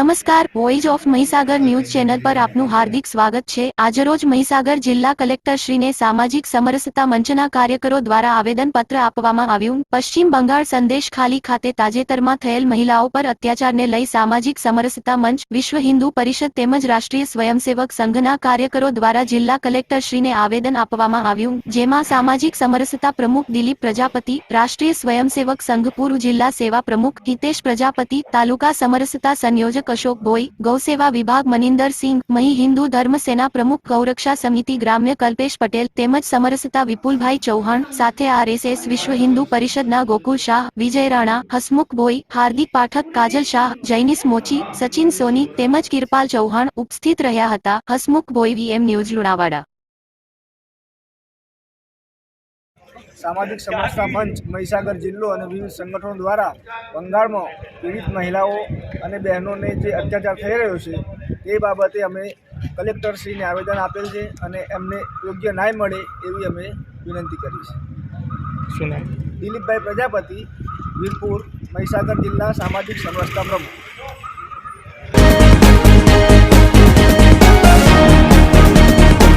નમસ્કાર voice of Mahisagar news channel પર આપનું હાર્દિક સ્વાગત છે. આજરોજ મહીસાગર જિલ્લા કલેક્ટર શ્રીને સામાજિક સમરસતા મંચના કાર્યકરો દ્વારા આવેદનપત્ર આપવામાં આવ્યું. પશ્ચિમ બંગાળ સંદેશ ખાલી ખાતે તાજેતરમાં થયેલ મહિલાઓ પર અત્યાચારને લઈ સામાજિક સમરસતા મંચ, વિશ્વ હિન્દુ પરિષદ તેમજ રાષ્ટ્રીય સ્વયંસેવક સંઘના કાર્યકરો દ્વારા જિલ્લા કલેક્ટર શ્રીને આવેદન આપવામાં આવ્યું. જેમાં સામાજિક સમરસતા પ્રમુખ દિલીપ પ્રજાપતિ, રાષ્ટ્રીય સ્વયંસેવક સંઘ પૂર્વ જિલ્લા સેવા પ્રમુખ હિતેશ પ્રજાપતિ, તાલુકા સમરસતા સંયોજક અશોક ભોઈ, ગૌસેવા વિભાગ મનિંદર સિંહ મહી હિન્દુ ધર્મ સેના પ્રમુખ ગૌરક્ષા સમિતિ ગ્રામ્ય કલ્પેશ પટેલ તેમજ સમરસતા વિપુલભાઈ ચૌહાણ, સાથે આરએસએસ વિશ્વ હિન્દુ પરિષદના ગોકુલ શાહ, વિજય રાણા, હસમુખ ભોઈ, હાર્દિક પાઠક કાજલ શાહ, જૈનિસ મોચી, સચિન સોની તેમજ કિરપાલ ચૌહાણ ઉપસ્થિત રહ્યા હતા. Hasmukh Bhoi, VM news Lunawada. સામાજિક સમરસતા મંચ મહીસાગર જિલ્લો અને વિવિધ સંગઠનો દ્વારા બંગાળમાં પીડિત મહિલાઓ અને બહેનોને જે અત્યાચાર થઈ રહ્યો છે તે બાબતે અમે કલેક્ટરશ્રીને આવેદન આપેલ છે અને એમને યોગ્ય ન્યાય મળે એવી અમે વિનંતી કરી છે શું નામ? દિલીપભાઈ પ્રજાપતિ વીરપુર મહીસાગર જિલ્લા સામાજિક સમરસતા પ્રમુખ.